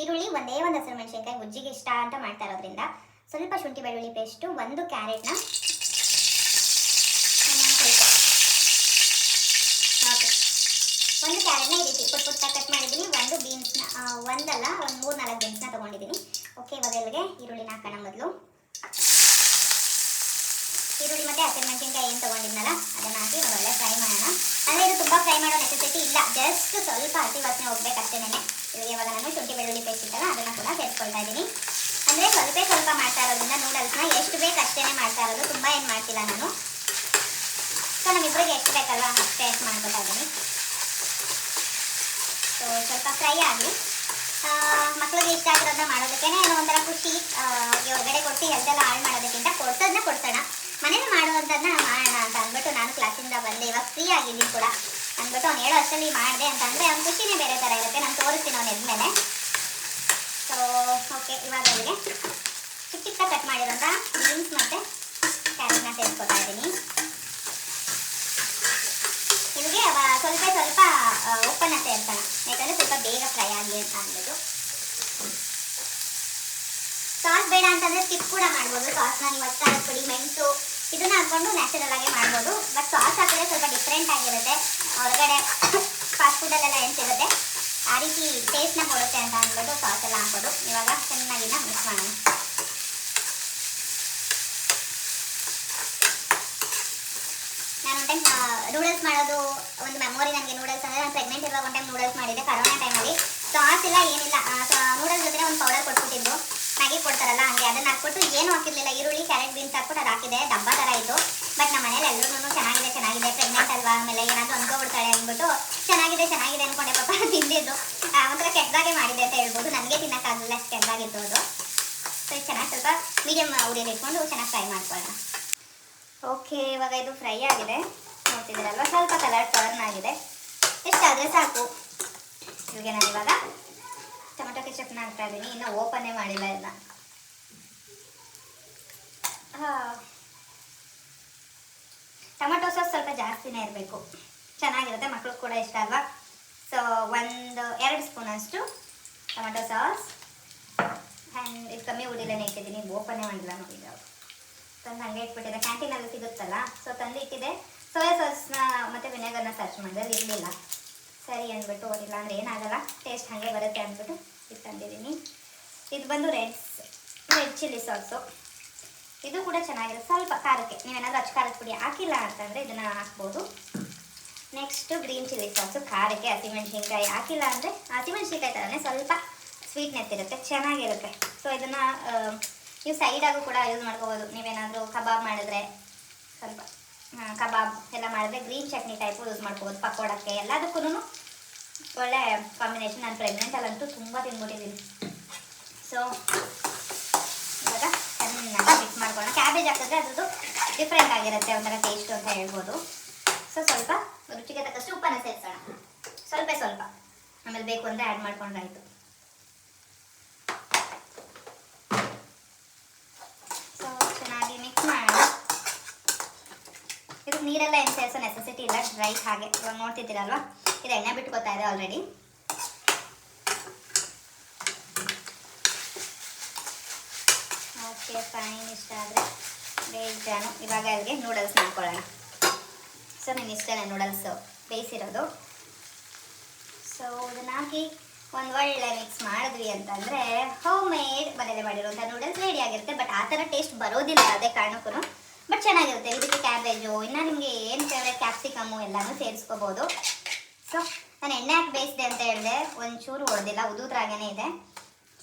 ಈರುಳ್ಳಿ ಒಂದೇ ಒಂದು ಹಸಿರು ಮೆಣಸಿನ್ಕಾಯಿ ಗುಜ್ಜಿಗೆ ಇಷ್ಟ ಅಂತ ಮಾಡ್ತಾ ಇರೋದ್ರಿಂದ ಸ್ವಲ್ಪ ಶುಂಠಿ ಬೆಳ್ಳುಳ್ಳಿ ಪೇಸ್ಟು ಒಂದು ಕ್ಯಾರೆಟ್ನ ಒಂದು ಕ್ಯಾರೆಟ್ನ ಈ ರೀತಿ ಪುಟ್ ಪುಟ್ಟ ಕಟ್ ಮಾಡಿದ್ದೀನಿ. ಒಂದು ಬೀನ್ಸ್ನ ಒಂದಲ್ಲ, ಒಂದು ಮೂರು ನಾಲ್ಕು ಬೀನ್ಸ್ನ ತೊಗೊಂಡಿದ್ದೀನಿ. ಓಕೆ ಇವಾಗ ಇಲ್ಲಿಗೆ ಈರುಳ್ಳಿನ ಹಾಕೋಣ ಮೊದಲು. ಈರುಳ್ಳಿ ಮತ್ತು ಹಸಿರು ಮೆಣಸಿನ್ಕಾಯಿ ಏನು ತೊಗೊಂಡಿದ್ನಲ್ಲ, ಅದನ್ನು ಹಾಕಿ ಒಳ್ಳೆ ಫ್ರೈ ಮಾಡೋಣ. ಅಂದರೆ ಇದು ತುಂಬ ಫ್ರೈ ಮಾಡೋ ನೆಸೆಸಿಟಿ ಇಲ್ಲ. ಜಸ್ಟ್ ಸ್ವಲ್ಪ ಹಸಿ ವಾಸನೆ ಹೋಗ್ಬೇಕಷ್ಟೇನೆ. ಇವಾಗ ಇವಾಗ ನಾನು ಶುಂಠಿ ಬೆಳ್ಳುಳ್ಳಿ ಪೇಸ್ಟ್ ಇತ್ತಲ್ಲ, ಅದನ್ನು ಕೂಡ ಸೇರಿಸ್ಕೊಳ್ತಾ ಇದ್ದೀನಿ. ಅಂದರೆ ಸ್ವಲ್ಪ ಸ್ವಲ್ಪ ಮಾಡ್ತಾ ಇರೋದ್ರಿಂದ ನೂಡಲ್ಸ್ನ ಎಷ್ಟು ಬೇಕು ಅಷ್ಟೇನೆ ಮಾಡ್ತಾ ಇರೋದು, ತುಂಬ ಏನು ಮಾಡ್ತಿಲ್ಲ ನಾನು. ಸೊ ನಮ್ಮಿಬ್ಬರಿಗೆ ಎಷ್ಟು ಬೇಕಲ್ವಾ ಅಷ್ಟೇ ಎಷ್ಟು ಮಾಡ್ಕೊತಾ ಇದ್ದೀನಿ. ಸೊ ಸ್ವಲ್ಪ ಫ್ರೈ ಆಗಲಿ. ಮಕ್ಕಳಿಗೆ ಇಷ್ಟ ಆಗಿರೋದನ್ನ ಮಾಡೋದಕ್ಕೆ ಏನೋ ಒಂಥರ ಖುಷಿ. ಹೊರಗಡೆ ಕೊಟ್ಟು ಹೆಲ್ತ್ ಹಾಳು ಮಾಡೋದಕ್ಕಿಂತ ಕೊಡ್ಸೋದನ್ನ ಕೊಡ್ಸೋಣ. ಮನೇಲಿ ಮಾಡುವಂಥದ್ದನ್ನ ಮಾಡೋಣ ಅಂತ ಅಂದ್ಬಿಟ್ಟು ನಾನು ಕ್ಲಾಸಿಂದ ಬಂದೆ. ಇವಾಗ ಆಗಿದ್ದೀನಿ ಕೂಡ. ಅಂದ್ಬಿಟ್ಟು ಅವ್ನು ಹೇಳೋ ಅಷ್ಟರಲ್ಲಿ ಮಾಡಿದೆ ಅಂತಂದರೆ ಅವ್ನ ಖುಷಿನೇ ಬೇರೆ ಥರ ಇರುತ್ತೆ. ನಾನು ತೋರಿಸ್ತೀನಿ ಅವ್ನು ಎದ್ಮೇಲೆ ಸೊ ಓಕೆ ಇವಾಗ ಅವರಿಗೆ ಚಿಕ್ಕ ಚಿಕ್ಕ ಕಟ್ ಮಾಡಿರೋಂಥ ಬೀನ್ಸ್ ಮತ್ತು ಕ್ಯಾರೆಟ್ನ ಸೇರಿಸ್ಕೊತಾ ಇದ್ದೀನಿ. ಇಲ್ಲಿಗೆ ಸ್ವಲ್ಪ ಸ್ವಲ್ಪ ಉಪ್ಪನ್ನ ಸೇರ್ಸೋಣ ಯಾಕಂದರೆ ಸ್ವಲ್ಪ ಬೇಗ ಫ್ರೈ ಆಗಲಿ ಅಂತ ಅಂದ್ಬಿಟ್ಟು. ಸಾಸ್ ಬೇಡ ಅಂತಂದರೆ ಸ್ಕಿಪ್ ಕೂಡ ಮಾಡ್ಬೋದು. ಸಾಸ್ನ ನೀವು ಅಚ್ಚಾರದ ಹಾಕ್ಬಿಡಿ ಮೆಣಸು ಇದನ್ನ ಹಾಕೊಂಡು ನ್ಯಾಚುರಲ್ ಆಗಿ ಮಾಡ್ಬೋದು. ಬಟ್ ಸಾಸ್ ಹಾಕಿದ್ರೆ ಸ್ವಲ್ಪ ಡಿಫ್ರೆಂಟ್ ಆಗಿರುತ್ತೆ. ಹೊರಗಡೆ ಫಾಸ್ಟ್ ಫುಡಲ್ಲೆಲ್ಲ ಏನು ಸಿಗುತ್ತೆ? ಆ ರೀತಿ ಟೇಸ್ಟ್ನ ಕೊಡುತ್ತೆ ಅಂತ ಅಂದ್ಬಿಟ್ಟು ಸಾಸ್ ಎಲ್ಲ ಹಾಕೋದು ಇವಾಗ ಚೆನ್ನಾಗಿನ ಮಿಕ್ಸ್ ಮಾಡೋಣ. ನಾನು ಟೈಮ್ ನೂಡಲ್ಸ್ ಮಾಡೋದು, ಒಂದು ಮೆಮೊರಿ ನನಗೆ ನೂಡಲ್ಸ್ ಅಂದರೆ ನಾನು ಪ್ರೆಗ್ನೆಂಟ್ ಇರುವಾಗ ಒಂದು ಟೈಮ್ ನೂಡಲ್ಸ್ ಮಾಡಿದ್ದೆ ಕರೋನಾ ಟೈಮಲ್ಲಿ ಸಾಸ್ ಇಲ್ಲ, ಏನಿಲ್ಲ. ನೂಡಲ್ಸ್ ಜೊತೆ ಒಂದು ಪೌಡರ್ ಕೊಟ್ಬಿಟ್ಟಿದ್ದು. ಮ್ಯಾಗಿ ಕೊಡ್ತಾರಲ್ಲ, ಹಂಗೆ ಅದನ್ನ ಹಾಕ್ಬಿಟ್ಟು ಏನು ಹಾಕಿರ್ಲಿಲ್ಲ, ಈರುಳ್ಳಿ, ಕ್ಯಾರೆಟ್ ಬೀನ್ಸ್ ಹಾಕ್ಬಿಟ್ಟು ಅದು ಹಾಕಿದೆ, ಡಬ್ಬ ಥರ ಇತ್ತು. ಬಟ್ ನಮ್ಮ ಮನೇಲಿ ಎಲ್ಲರೂ ಚೆನ್ನಾಗಿದೆ ಚೆನ್ನಾಗಿದೆ ಪ್ರೆಗ್ನೆಂಟ್ ಅಲ್ವಾ, ಆಮೇಲೆ ಏನಾದರೂ ಅನ್ಕೊಬಿಡ್ತಾಳೆ ಅಂದ್ಬಿಟ್ಟು, ಚೆನ್ನಾಗಿದೆ ಚೆನ್ನಾಗಿದೆ ಅನ್ಕೊಂಡೆ ಪಾಪ, ತಿಂದಿದ್ದು. ಒಂಥರ ಕೆಟ್ಟದಾಗೆ ಮಾಡಿದೆ ಅಂತ ಹೇಳ್ಬೋದು. ನನಗೆ ತಿನ್ನಕ್ಕಾಗಲಿಲ್ಲ ಅಷ್ಟು ಕೆಟ್ಟದಾಗಿತ್ತು ಅದು ಸೊ ಚೆನ್ನಾಗಿ ಸ್ವಲ್ಪ ಮೀಡಿಯಮ್ ಉರಿಯಲ್ಲಿ ಇಟ್ಕೊಂಡು ಚೆನ್ನಾಗಿ ಫ್ರೈ ಮಾಡ್ಕೊಳ್ಳೋಣ. ಓಕೆ ಇವಾಗ ಇದು ಫ್ರೈ ಆಗಿದೆ. ನೋಡ್ತಿದ್ದೀರಲ್ವ? ಸ್ವಲ್ಪ ಕಲರ್ ಟರ್ನ್ ಆಗಿದೆ. ಎಷ್ಟಾದರೆ ಸಾಕು. ಇವಾಗ ನಾನು ಇವಾಗ ಟೊಮೆಟೊ ಕೆಚಪ್ನ ಹಾಕ್ತಾ ಇದ್ದೀನಿ ಇನ್ನು ಓಪನೇ ಮಾಡಿಲ್ಲ ಇದನ್ನ ಟೊಮೆಟೊ ಸಾಸ್ ಸ್ವಲ್ಪ ಜಾಸ್ತಿನೇ ಇರಬೇಕು. ಚೆನ್ನಾಗಿರುತ್ತೆ ಮಕ್ಕಳು ಕೂಡ ಇಷ್ಟ ಅಲ್ವಾ? ಸೊ ಒಂದು ಎರಡು ಸ್ಪೂನ್ ಅಷ್ಟು ಟೊಮೆಟೊ ಸಾಸ್ ಆ್ಯಂಡ್ ಇದು ಕಮ್ಮಿ ಉಡಿಲೇ ಇಟ್ಟಿದ್ದೀನಿ ಓಪನೇ ಮಾಡಿಲ್ಲ ನೋಡಿ ಅವರು. ತಂದು ಹಂಗೆ ಇಟ್ಬಿಟ್ಟಿದೆ. ಕ್ಯಾಂಟೀನಲ್ಲಿ ಸಿಗುತ್ತಲ್ಲ ಸೊ ತಂದು ಇಟ್ಟಿದೆ. ಸೋಯಾ ಸಾಸ್ನ ಮತ್ತು ವಿನೆಗರ್ನ ಸರ್ಚ್ ಮಾಡಿದ್ರೆ ಇರಲಿಲ್ಲ. ಸರಿ ಅಂದ್ಬಿಟ್ಟು ಓದಿಲ್ಲ ಅಂದರೆ ಏನಾಗಲ್ಲ ಟೇಸ್ಟ್ ಹಾಗೆ ಬರುತ್ತೆ ಅಂದ್ಬಿಟ್ಟು ಇದು ತಂದಿದ್ದೀನಿ. ಇದು ಬಂದು ರೆಡ್ ರೆಡ್ ಚಿಲ್ಲಿ ಸಾಸು ಇದು ಕೂಡ ಚೆನ್ನಾಗಿರುತ್ತೆ ಸ್ವಲ್ಪ ಖಾರಕ್ಕೆ ನೀವೇನಾದರೂ ಅಚ್ಚ ಖಾರದ ಪುಡಿ ಹಾಕಿಲ್ಲ ಅಂತಂದರೆ ಇದನ್ನು ಹಾಕ್ಬೋದು. ನೆಕ್ಸ್ಟು ಗ್ರೀನ್ ಚಿಲ್ಲಿ ಸಾಸು ಖಾರಕ್ಕೆ ಹಸಿಮೆಣ್ಸಿನ್ಕಾಯಿ ಹಾಕಿಲ್ಲ ಅಂದರೆ, ಹಸಿಮೆಣ್ಸಿನ್ಕಾಯಿ ಥರನೇ ಸ್ವಲ್ಪ ಸ್ವೀಟ್ನೆಸ್ ಇರುತ್ತೆ, ಚೆನ್ನಾಗಿರುತ್ತೆ. ಸೊ ಇದನ್ನು ನೀವು ಸೈಡಾಗೂ ಕೂಡ ಯೂಸ್ ಮಾಡ್ಕೋಬೋದು. ನೀವೇನಾದರೂ ಕಬಾಬ್ ಮಾಡಿದ್ರೆ ಸ್ವಲ್ಪ. ಕಬಾಬ್ ಎಲ್ಲ ಮಾಡಿದ್ರೆ ಗ್ರೀನ್ ಚಟ್ನಿ ಟೈಪು ಯೂಸ್ ಮಾಡ್ಕೋಬೋದು ಪಕೋಡಕ್ಕೆ. ಎಲ್ಲದಕ್ಕೂ ಒಳ್ಳೆ ಕಾಂಬಿನೇಷನ್ ನಾನು ಪ್ರೆಗ್ನೆಂಟಲ್ಲಂತೂ ತುಂಬ ತಿಂದ್ಬಿಟ್ಟಿದ್ದೀನಿ ಸೊ ಇವಾಗ ಚೆನ್ನಾಗಿ ಮಿಕ್ಸ್ ಮಾಡ್ಕೊಳ್ಳೋಣ. ಕ್ಯಾಬೇಜ್ ಹಾಕಿದ್ರೆ ಅದ್ರದ್ದು ಡಿಫ್ರೆಂಟ್ ಆಗಿರುತ್ತೆ, ಒಂಥರ ಟೇಸ್ಟ್ ಅಂತ ಹೇಳ್ಬೋದು. ಸೊ ಸ್ವಲ್ಪ ರುಚಿಗೆ ತಕ್ಕಷ್ಟು ಉಪ್ಪನ್ನು ಸೇರಿಸೋಣ. ಸ್ವಲ್ಪ ಸ್ವಲ್ಪ. ಆಮೇಲೆ ಬೇಕು ಅಂದರೆ ಆ್ಯಡ್ ಮಾಡ್ಕೊಂಡ್ರಾಯ್ತು ಸೊ ಚೆನ್ನಾಗಿ ಮಿಕ್ಸ್ ಮಾಡೋಣ ಇದು ನೀರೆಲ್ಲ ಏನು ಸೇರಿಸೋ ನೆಸೆಸಿಟಿ ಇಲ್ಲ ಡ್ರೈ ಹಾಗೆ. ಇವಾಗ ನೋಡ್ತಿದ್ದೀರಲ್ವಾ? ಇದು ಎಣ್ಣೆ ಬಿಟ್ಕೋತಾ ಇದೆ ಆಲ್ರೆಡಿ ಓಕೆ ಫೈನ್ ಇಷ್ಟ ಆದರೆ ಬೇಜಾನು ಇವಾಗ ಅಲ್ಲಿಗೆ ನೂಡಲ್ಸ್ ಮಾಡ್ಕೊಳ್ಳೋಣ. ಸೊ ನಿನ್ನ ಇಷ್ಟನೇ ನೂಡಲ್ಸು ಬೇಯಿಸಿರೋದು. ಸೊ ಇದನ್ನ ಹಾಕಿ ಒಂದು ಒಳ್ಳೆ ಮಿಕ್ಸ್ ಮಾಡಿದ್ವಿ ಅಂತಂದರೆ ಹೋಮ್ ಮೇಡ್ ಮನೇಲಿ ಮಾಡಿರುವಂಥ ನೂಡಲ್ಸ್ ರೆಡಿ ಆಗಿರುತ್ತೆ. ಬಟ್ ಆ ಥರ ಟೇಸ್ಟ್ ಬರೋದಿಲ್ಲ ಅದೇ ಕಾರಣಕ್ಕೂ ಬಟ್ ಚೆನ್ನಾಗಿರುತ್ತೆ. ಇದಕ್ಕೆ ಕ್ಯಾಬೇಜು ಇನ್ನು ನಿಮಗೆ ಏನು ಫೇವ್ರೆಟ್ ಕ್ಯಾಪ್ಸಿಕಮು ಎಲ್ಲನೂ ಸೇರಿಸ್ಕೋಬೋದು. ಸೊ ನಾನು ಎಣ್ಣೆ ಹಾಕಿ ಬೇಯಿಸಿದೆ ಅಂತ ಹೇಳಿದೆ. ಒಂಚೂರು ಹೊಡೆದಿಲ್ಲ ಉದುದ್ರಾಗೇ ಇದೆ.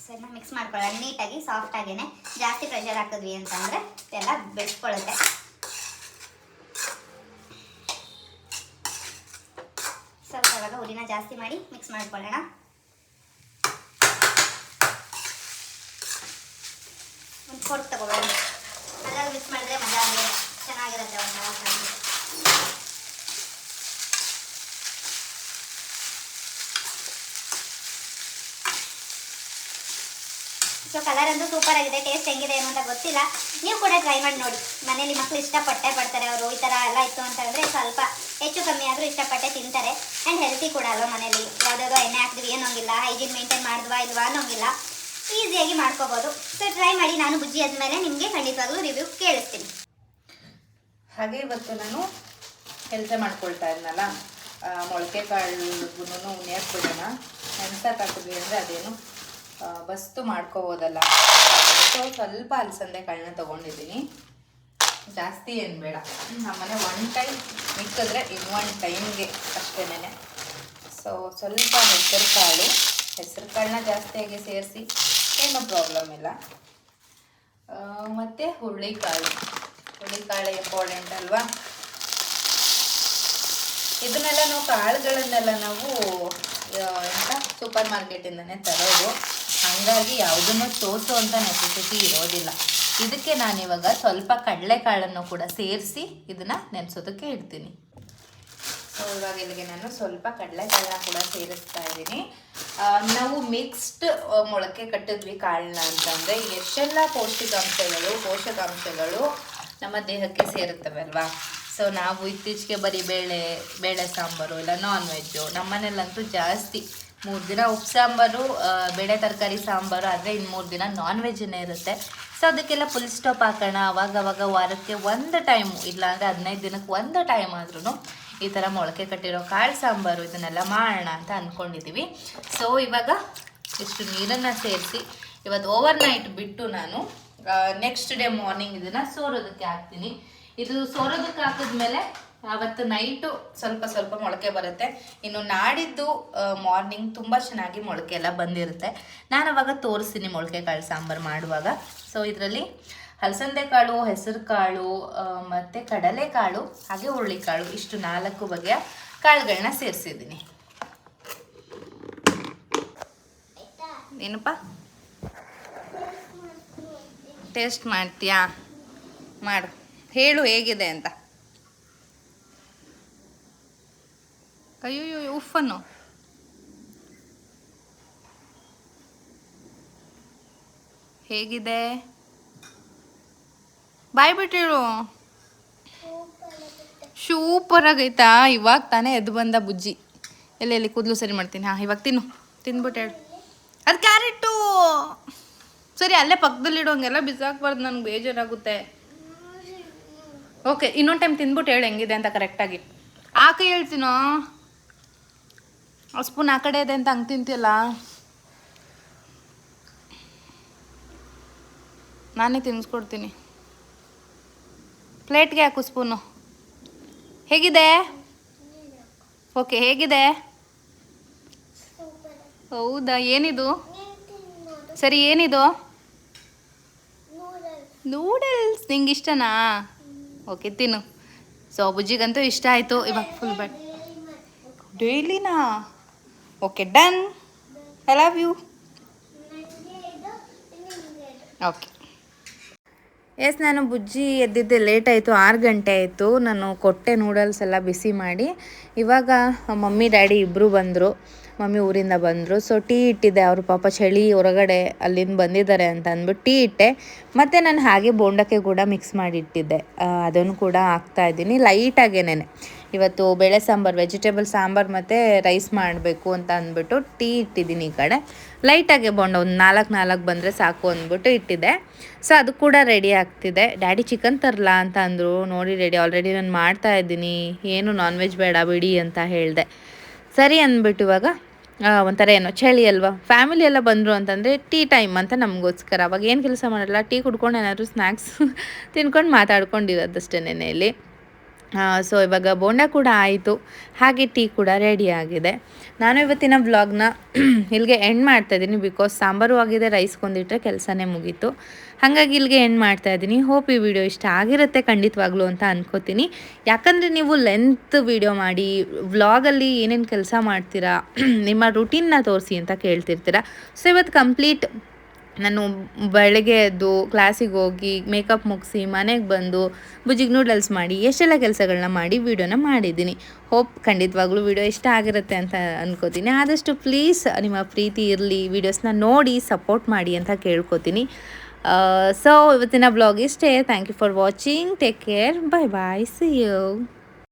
ಸೊ ಇದನ್ನ ಮಿಕ್ಸ್ ಮಾಡ್ಕೊಳ್ಳೋಣ. ನೀಟಾಗಿ ಸಾಫ್ಟಾಗೇ ಜಾಸ್ತಿ ಪ್ರೆಷರ್ ಹಾಕಿದ್ವಿ ಅಂತಂದರೆ ಎಲ್ಲ ಬೆಳೆಸ್ಕೊಳ್ಳುತ್ತೆ ಸ್ವಲ್ಪ ಇವಾಗ ಹುರಿನ ಜಾಸ್ತಿ ಮಾಡಿ ಮಿಕ್ಸ್ ಮಾಡ್ಕೊಳ್ಳೋಣ. ಒಂದು ಕೊಟ್ಟು ತಗೊಳ್ಳೋಣ ಅದ್ರಲ್ಲಿ ಮಿಕ್ಸ್ ಮಾಡಿದ್ರೆ ಮಜಾ ಚೆನ್ನಾಗಿರುತ್ತೆ ಸೊ ಕಲರ್ ಅಂತೂ ಸೂಪರ್ ಆಗಿದೆ. ಟೇಸ್ಟ್ ಹೆಂಗಿದೆ ಏನು ಅಂತ ಗೊತ್ತಿಲ್ಲ. ನೀವು ಕೂಡ ಟ್ರೈ ಮಾಡಿ ನೋಡಿ. ಮನೇಲಿ ಮಕ್ಕಳು ಇಷ್ಟಪಟ್ಟೆ ಪಡ್ತಾರೆ ಅವರು. ಈ ಥರ ಎಲ್ಲ ಇತ್ತು ಅಂತಂದರೆ ಸ್ವಲ್ಪ ಹೆಚ್ಚು ಕಮ್ಮಿ ಆದರೂ ಇಷ್ಟಪಟ್ಟೆ ತಿಂತಾರೆ. ಆ್ಯಂಡ್ ಹೆಲ್ತಿ ಕೂಡ ಅಲ್ವಾ ಮನೇಲಿ? ಯಾವುದಾದ್ರು ಎಣ್ಣೆ ಹಾಕಿದ್ವಿ ಏನೋಂಗಿಲ್ಲ ಹೈಜೀನ್ ಮೇಂಟೈನ್ ಮಾಡಿದ್ವಾ ಇಲ್ವಾ ಅನ್ನೋಂಗಿಲ್ಲ. ಈಸಿಯಾಗಿ ಮಾಡ್ಕೋಬೋದು. ಸೊ ಟ್ರೈ ನಾನು ಬುಜ್ಜಿ ಆದಮೇಲೆ ನಿಮಗೆ ಖಂಡಿತವಾಗ್ಲೂ ರಿವ್ಯೂ ಕೇಳಿಸ್ತೀನಿ. ಹಾಗೆ ಇವತ್ತು ನಾನು ಕೆಲಸ ಮಾಡ್ಕೊಳ್ತಾ ಇದ್ನಲ್ಲ ಮೊಳಕೆ ಕಾಳುಗೂ ನೇರ್ಕೊಳ್ಳೋಣ ನೆನ್ಸಕ್ಕೆ ಹಾಕಿದ್ವಿ ಅಂದರೆ ಅದೇನು ಬಸ್ತು ಮಾಡ್ಕೋಬೋದಲ್ಲ. ಸೊ ಸ್ವಲ್ಪ ಅಲಸಂದೆ ಕಾಳನ್ನ ತೊಗೊಂಡಿದ್ದೀನಿ. ಜಾಸ್ತಿ ಏನು ಬೇಡ. ನಮ್ಮನೆ ಒನ್ ಟೈಮ್ ಮಿಕ್ಕಿದ್ರೆ ಇನ್ನು ಒನ್ ಟೈಮ್ಗೆ ಅಷ್ಟೇನೆ ಸೊ ಸ್ವಲ್ಪ ಹೆಸರು ಕಾಳು ಹೆಸರು ಕಾಳನ್ನ ಜಾಸ್ತಿಯಾಗಿ ಸೇರಿಸಿ, ಏನೂ ಪ್ರಾಬ್ಲಮ್ ಇಲ್ಲ. ಮತ್ತೆ ಹುರುಳಿಕಾಳು. ಹುರುಳಿಕಾಳು ಇಂಪಾರ್ಟೆಂಟ್ ಅಲ್ವಾ? ಇದನ್ನೆಲ್ಲ ನಾವು ಕಾಳುಗಳನ್ನೆಲ್ಲ ನಾವು ಎಂತ? ಸೂಪರ್ ಮಾರ್ಕೆಟಿಂದನೇ ತರೋದು. ಹಾಗಾಗಿ ಯಾವುದನ್ನು ಸೋಸುವಂಥ ನೆಸೆಸಿಟಿ ಇರೋದಿಲ್ಲ. ಇದಕ್ಕೆ ನಾನಿವಾಗ ಸ್ವಲ್ಪ ಕಡಲೆಕಾಳನ್ನು ಕೂಡ ಸೇರಿಸಿ ಇದನ್ನು ನೆನೆಸೋದಕ್ಕೆ ಇಡ್ತೀನಿ. ಸೊ ಇವಾಗ ಇಲ್ಲಿಗೆ ನಾನು ಸ್ವಲ್ಪ ಕಡಲೆಕಾಳನ್ನ ಕೂಡ ಸೇರಿಸ್ತಾ ಇದ್ದೀನಿ. ನಾವು ಮಿಕ್ಸ್ಡ್ ಮೊಳಕೆ ಕಟ್ಟಿದ್ವಿ ಕಾಳನ್ನ ಅಂತಂದರೆ ಎಷ್ಟೆಲ್ಲ ಪೌಷ್ಟಿಕಾಂಶಗಳು, ಪೋಷಕಾಂಶಗಳು ನಮ್ಮ ದೇಹಕ್ಕೆ ಸೇರುತ್ತವೆ ಅಲ್ವಾ? ಸೊ ನಾವು ಇತ್ತೀಚೆಗೆ ಬರೀ ಬೇಳೆ ಬೇಳೆ ಸಾಂಬಾರು ಇಲ್ಲ ನಾನ್ ವೆಜ್ಜು ನಮ್ಮನೇಲಂತೂ ಜಾಸ್ತಿ ಮೂರು ದಿನ ಉಪ್ಪು ಸಾಂಬಾರು ಬೇಳೆ ತರಕಾರಿ ಸಾಂಬಾರು, ಆದರೆ ಇನ್ನು ಮೂರು ದಿನ ನಾನ್ ವೆಜ್ನೇ ಇರುತ್ತೆ. ಸೊ ಅದಕ್ಕೆಲ್ಲ ಫುಲ್ ಸ್ಟಾಪ್ ಹಾಕೋಣ. ಅವಾಗ ಅವಾಗ ವಾರಕ್ಕೆ ಒಂದು ಟೈಮು ಇಲ್ಲಾಂದರೆ ಹದಿನೈದು ದಿನಕ್ಕೆ ಒಂದು ಟೈಮ್ ಆದ್ರೂ ಈ ಥರ ಮೊಳಕೆ ಕಟ್ಟಿರೋ ಕಾಳು ಸಾಂಬಾರು ಇದನ್ನೆಲ್ಲ ಮಾಡೋಣ ಅಂತ ಅಂದ್ಕೊಂಡಿದ್ದೀವಿ ಸೊ ಇವಾಗ ಇಷ್ಟು ನೀರನ್ನು ಸೇರಿಸಿ ಇವತ್ತು ಓವರ್ ನೈಟ್ ಬಿಟ್ಟು ನಾನು ನೆಕ್ಸ್ಟ್ ಡೇ ಮಾರ್ನಿಂಗ್ ಇದನ್ನು ಸೋರೋದಕ್ಕೆ ಹಾಕ್ತೀನಿ. ಇದು ಸೋರೋದಕ್ಕೆ ಹಾಕಿದ್ಮೇಲೆ ಅವತ್ತು ನೈಟು ಸ್ವಲ್ಪ ಸ್ವಲ್ಪ ಮೊಳಕೆ ಬರುತ್ತೆ. ಇನ್ನು ನಾಡಿದ್ದು ಮಾರ್ನಿಂಗ್ ತುಂಬ ಚೆನ್ನಾಗಿ ಮೊಳಕೆ ಎಲ್ಲ ಬಂದಿರುತ್ತೆ. ನಾನು ಅವಾಗ ತೋರಿಸ್ತೀನಿ ಮೊಳಕೆ ಕಾಳು ಸಾಂಬಾರು ಮಾಡುವಾಗ. ಸೊ ಇದರಲ್ಲಿ ಹಲಸಂದೆ ಕಾಳು ಹೆಸರು ಕಾಳು ಮತ್ತು ಕಡಲೆ ಕಡಲೆಕಾಳು, ಹಾಗೆ ಹುರುಳಿಕಾಳು. ಇಷ್ಟು ನಾಲ್ಕು ಬಗೆಯ ಕಾಳುಗಳನ್ನ ಸೇರಿಸಿದ್ದೀನಿ. ಏನಪ್ಪ? ಟೇಸ್ಟ್ ಮಾಡ್ತೀಯಾ? ಮಾಡು. ಹೇಳು ಹೇಗಿದೆ ಅಂತ. ಅಯ್ಯೋ ಉಫನ್ನು. ಹೇಗಿದೆ? ಬಾಯ್ ಬಿಟ್ಟಿರು. ಸೂಪರ್ ಆಗೈತಾ ಇವಾಗ ತಾನೇ ಎದ್ದು ಬಂದ ಬುಜ್ಜಿ. ಎಲ್ಲಿ ಎಲ್ಲಿ ಕೂದಲು ಸರಿ ಮಾಡ್ತೀನಿ. ಹಾಂ, ಇವಾಗ ತಿನ್ನು. ತಿಂದ್ಬಿಟ್ಟು ಹೇಳು. ಅದು ಕ್ಯಾರೆಟು. ಸರಿ, ಅಲ್ಲೇ ಪಕ್ಕದಲ್ಲಿಡೋ ಹಂಗೆಲ್ಲ ಬಿಸಾಕ್ಬಾರ್ದು. ನನಗೆ ಬೇಜಾರಾಗುತ್ತೆ. ಓಕೆ, ಇನ್ನೊಂದು ಟೈಮ್ ತಿಂದ್ಬಿಟ್ಟು ಹೇಳು, ಹೆಂಗಿದೆ ಅಂತ ಕರೆಕ್ಟಾಗಿ. ಆಕೆ ಹೇಳ್ತೀನೋ? ಆ ಸ್ಪೂನ್ ಆ ಕಡೆ ಇದೆ ಅಂತ ಹಂಗೆ ತಿಂತಿಲ್ಲ ನಾನೇ ತಿನ್ನಿಸ್ಕೊಡ್ತೀನಿ ಪ್ಲೇಟ್ಗೆ ಹಾಕು ಸ್ಪೂನು. ಹೇಗಿದೆ? ಓಕೆ ಹೇಗಿದೆ? ಹೌದಾ ಏನಿದು? ಸರಿ ಏನಿದು? ನೂಡಲ್ಸ್. ನಿಂಗೆ ಇಷ್ಟನಾ ಓಕೆ ತಿನ್ನು. ಸೊ ಬುಜ್ಜಿಗಂತೂ ಇಷ್ಟ ಆಯಿತು. ಇವಾಗ full but ಡೈಲಿನಾ? Okay done. I love you okay. Yes ನಾನು ಬುಜ್ಜಿ ಎದ್ದಿದ್ದೆ ಲೇಟ್ ಆಯಿತು ಆರು ಗಂಟೆ ಆಯಿತು. ನಾನು ಕೊಟ್ಟೆ ನೂಡಲ್ಸ್ ಎಲ್ಲ ಬಿಸಿ ಮಾಡಿ. ಇವಾಗ ಮಮ್ಮಿ ಡ್ಯಾಡಿ ಇಬ್ಬರು ಬಂದರು. ಮಮ್ಮಿ ಊರಿಂದ ಬಂದರು. ಸೊ ಟೀ ಇಟ್ಟಿದ್ದೆ. ಅವರು ಪಾಪ ಚಳಿ ಹೊರಗಡೆ ಅಲ್ಲಿಂದ ಬಂದಿದ್ದಾರೆ ಅಂತ ಅಂದ್ಬಿಟ್ಟು ಟೀ ಇಟ್ಟೆ. ಮತ್ತು ನಾನು ಹಾಗೆ ಬೋಂಡಕ್ಕೆ ಕೂಡ ಮಿಕ್ಸ್ ಮಾಡಿ ಇಟ್ಟಿದ್ದೆ. ಆ, ಅದನ್ನು ಕೂಡ ಹಾಕ್ತಾ ಇದ್ದೀನಿ. ಲೈಟಾಗೇನೆ ಇವತ್ತು ಬೇಳೆ ಸಾಂಬಾರು ವೆಜಿಟೇಬಲ್ ಸಾಂಬಾರು ಮತ್ತು ರೈಸ್ ಮಾಡಬೇಕು ಅಂತ ಅಂದ್ಬಿಟ್ಟು ಟೀ ಇಟ್ಟಿದ್ದೀನಿ ಈ ಕಡೆ. ಲೈಟಾಗೆ ಬೋಂಡ ಒಂದು ನಾಲ್ಕು ನಾಲ್ಕು ಬಂದರೆ ಸಾಕು ಅಂದ್ಬಿಟ್ಟು ಇಟ್ಟಿದ್ದೆ. ಸೊ ಅದು ಕೂಡ ರೆಡಿ ಆಗ್ತಿದೆ. ಡ್ಯಾಡಿ ಚಿಕನ್ ತರಲಾ? ಅಂತ ಅಂದರು. ನೋಡಿ ರೆಡಿ ಆಲ್ರೆಡಿ ನಾನು ಮಾಡ್ತಾ ಇದ್ದೀನಿ. ಏನು ನಾನ್ ವೆಜ್ ಬೇಡ, ಬಿಡಿ, ಅಂತ ಹೇಳಿದೆ. ಸರಿ ಅಂದ್ಬಿಟ್ಟು ಇವಾಗ ಒಂಥರ ಏನೋ ಚಳಿ ಅಲ್ವಾ? ಫ್ಯಾಮಿಲಿ ಎಲ್ಲ ಬಂದರು ಅಂತಂದರೆ ಟೀ ಟೈಮ್ ಅಂತ ನಮಗೋಸ್ಕರ. ಅವಾಗ ಏನು ಕೆಲಸ ಮಾಡಲ್ಲ, ಟೀ ಕುಡ್ಕೊಂಡು ಏನಾದರೂ ಸ್ನ್ಯಾಕ್ಸ್ [LAUGHS] ತಿನ್ಕೊಂಡು ಮಾತಾಡ್ಕೊಂಡಿರೋದಷ್ಟೇ ಇಲ್ಲಿ ಸೊ ಇವಾಗ ಬೋಂಡ ಕೂಡ ಆಯಿತು. ಹಾಗೆ ಟೀ ಕೂಡ ರೆಡಿ ಆಗಿದೆ. ನಾನು ಇವತ್ತಿನ ವ್ಲಾಗ್ನ [CLEARS THROAT] ಇಲ್ಲಿಗೆ ಎಂಡ್ ಮಾಡ್ತಾ ಇದ್ದೀನಿ ಬಿಕಾಸ್ ಸಾಂಬಾರು ಆಗಿದೆ ರೈಸ್ ಕೊಂದಿಟ್ಟರೆ ಕೆಲಸನೇ ಮುಗೀತು. ಹಾಗಾಗಿ ಇಲ್ಲಿಗೆ ಎಂಡ್ ಮಾಡ್ತಾ ಇದ್ದೀನಿ. ಹೋಪ್ ಈ ವಿಡಿಯೋ ಇಷ್ಟ ಆಗಿರುತ್ತೆ ಖಂಡಿತವಾಗ್ಲೂ ಅಂತ ಅನ್ಕೋತೀನಿ. ಯಾಕಂದರೆ ನೀವು ಲೆಂತ್ ವಿಡಿಯೋ ಮಾಡಿ ವ್ಲಾಗಲ್ಲಿ ಏನೇನು ಕೆಲಸ ಮಾಡ್ತೀರಾ, [CLEARS THROAT] ನಿಮ್ಮ ರುಟೀನ್ನ ತೋರಿಸಿ ಅಂತ ಕೇಳ್ತಿರ್ತೀರಾ. ಸೊ ಇವತ್ತು ಕಂಪ್ಲೀಟ್ ನಾನು ಬೆಳಗ್ಗೆ ಎದ್ದು ಕ್ಲಾಸಿಗೆ ಹೋಗಿ ಮೇಕಪ್ ಮುಗಿಸಿ ಮನೆಗೆ ಬಂದು ಬುಜ್ಜಿಗೆ ನೂಡಲ್ಸ್ ಮಾಡಿ ಎಷ್ಟೆಲ್ಲ ಕೆಲಸಗಳನ್ನ ಮಾಡಿ ವೀಡಿಯೋನ ಮಾಡಿದ್ದೀನಿ. ಹೋಪ್ ಖಂಡಿತವಾಗ್ಲೂ ವಿಡಿಯೋ ಇಷ್ಟ ಆಗಿರುತ್ತೆ ಅಂತ ಅನ್ಕೋತೀನಿ. ಆದಷ್ಟು ಪ್ಲೀಸ್ ನಿಮ್ಮ ಪ್ರೀತಿ ಇರಲಿ ವೀಡಿಯೋಸ್ನ ನೋಡಿ ಸಪೋರ್ಟ್ ಮಾಡಿ ಅಂತ ಕೇಳ್ಕೊತೀನಿ. ಸೊ ಇವತ್ತಿನ ಬ್ಲಾಗ್ ಇಷ್ಟೇ. Thank you for watching take care bye bye see you